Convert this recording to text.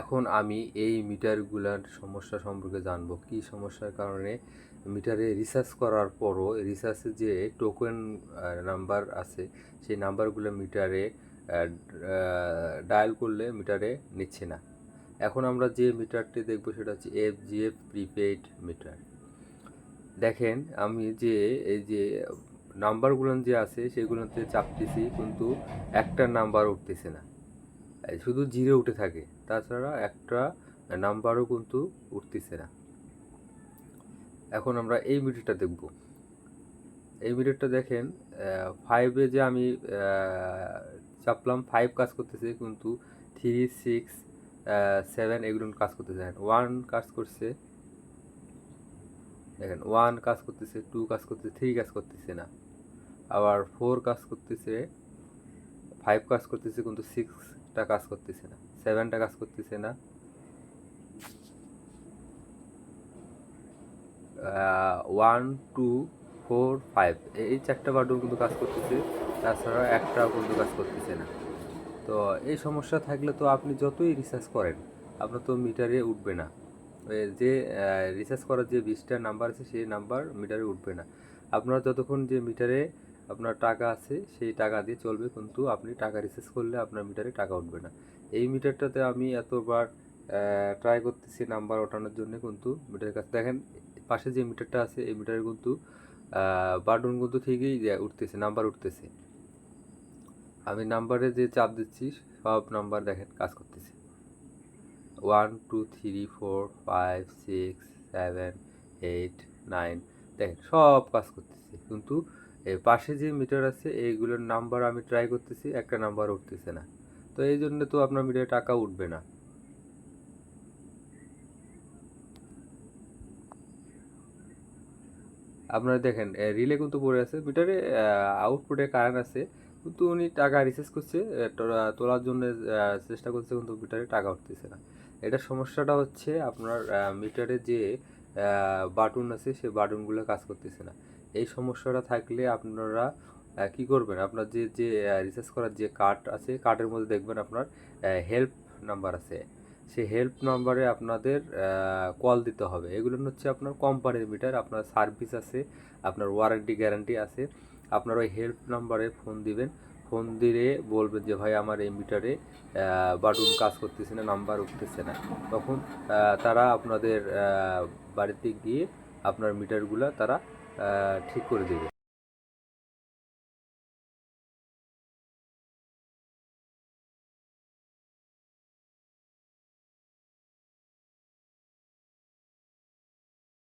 এখন আমি এই মিটারগুলার সমস্যা সম্পর্কে জানব। কি সমস্যার কারণে? মিটারে রিসার্চ করার পরও রিসার্চের যে টোকেন নাম্বার আছে, সেই নাম্বারগুলো মিটারে ডায়াল করলে মিটারে নিচ্ছে না। এখন আমরা যে মিটারটি দেখব সেটা হচ্ছে F G F prepaid meter দেখেন, আমি যে এই যে নাম্বারগুলো যে আছে, সেগুলোতে চাপতেছি, কিন্তু একটা নাম্বার উঠতেছে না। শুধু জিরো উঠে থাকে। তাছাড়া একটা নাম্বারও কিন্তু উঠতেছে না। এখন আমরা এই মিটারটা দেখব। এই মিটারটা দেখেন ফাইভে যে আমি চাপলাম ফাইভ কাজ করতেছে, কিন্তু থ্রি সিক্স সেভেন এগুলো কাজ করতেছে। ওয়ান কাজ করছে, দেখেন ওয়ান কাজ করতেছে টু কাজ করতেছে থ্রি কাজ করতেছে না। আবার ফোর কাজ করতেছে ফাইভ কাজ করতেছে কিন্তু সিক্সটা কাজ করতেছে না সেভেনটা কাজ করতেছে না। ওয়ান টু ফোর ফাইভ এই চারটা বাটন কিন্তু কাজ করতেছে তাছাড়া একটাও কিন্তু কাজ করতেছে না। তো এই সমস্যা থাকলে তো আপনি যতই রিসার্চ করেন, আপনার তো মিটারে উঠবে না। যে রিসার্চ করার যে বিশটা নাম্বার আছে, সেই নাম্বার মিটারে উঠবে না। আপনার যতক্ষণ যে মিটারে আপনার টাকা আছে, সেই টাকা দিয়ে চলবে। কিন্তু আপনি টাকা রিসার্চ করলে আপনার মিটারে টাকা উঠবে না। এই মিটারটাতে আমি এতবার ট্রাই করতেছি নাম্বার ওঠানোর জন্য। কিন্তু মিটারের কাছে, দেখেন, পাশে যে মিটারটা আছে, এই মিটারে কিন্তু বাটন কিন্তু ঠিকই উঠতেছে নাম্বার উঠতেছে। আমি নাম্বারে যে চাপ দিচ্ছি, সব নাম্বার দেখেন কাজ করতেছে। One two three four five six seven eight nine দেখেন, সব কাজ করতেছে। কিন্তু এর পাশে যে মিটার আছে, এইগুলোর নাম্বার আমি ট্রাই করতেছি, একটা নাম্বার উঠতেছে না। তো এই জন্য তো আপনার মিটারে টাকা উঠবে না। আপনারা দেখেন রিলে কিন্তু পড়ে আছে। মিটারে আউটপুটে কারেন্ট আছে, কিন্তু উনি টাকা রিচার্জ করছে তোলার জন্য চেষ্টা করছে, কিন্তু মিটারে টাকা উঠতেছে না। এটা সমস্যাটা হচ্ছে আপনার মিটারে যে বাটন আছে সেই বাটনগুলো কাজ করতেছে না। এই সমস্যাটা থাকলে আপনারা কি করবেন? আপনার যে যে রিচার্জ করার যে কার্ড আছে কার্ডের মধ্যে দেখবেন আপনার হেল্প নাম্বার আছে। সেই হেল্প নাম্বারে আপনাদের কল দিতে হবে। এগুলো হচ্ছে আপনার কোম্পানির মিটার আপনার সার্ভিস আছে, আপনার ওয়ারেন্টি গ্যারান্টি আছে। আপনার ওই হেল্প নাম্বারে ফোন দিবেন। ফোন দিয়ে বলবেন যে, ভাই, আমার এই মিটারে বাটন কাজ করতেছে না নাম্বার উঠতেছে না। তখন তারা আপনাদের বাড়িতে গিয়ে আপনার মিটারগুলো তারা ঠিক করে দেবে।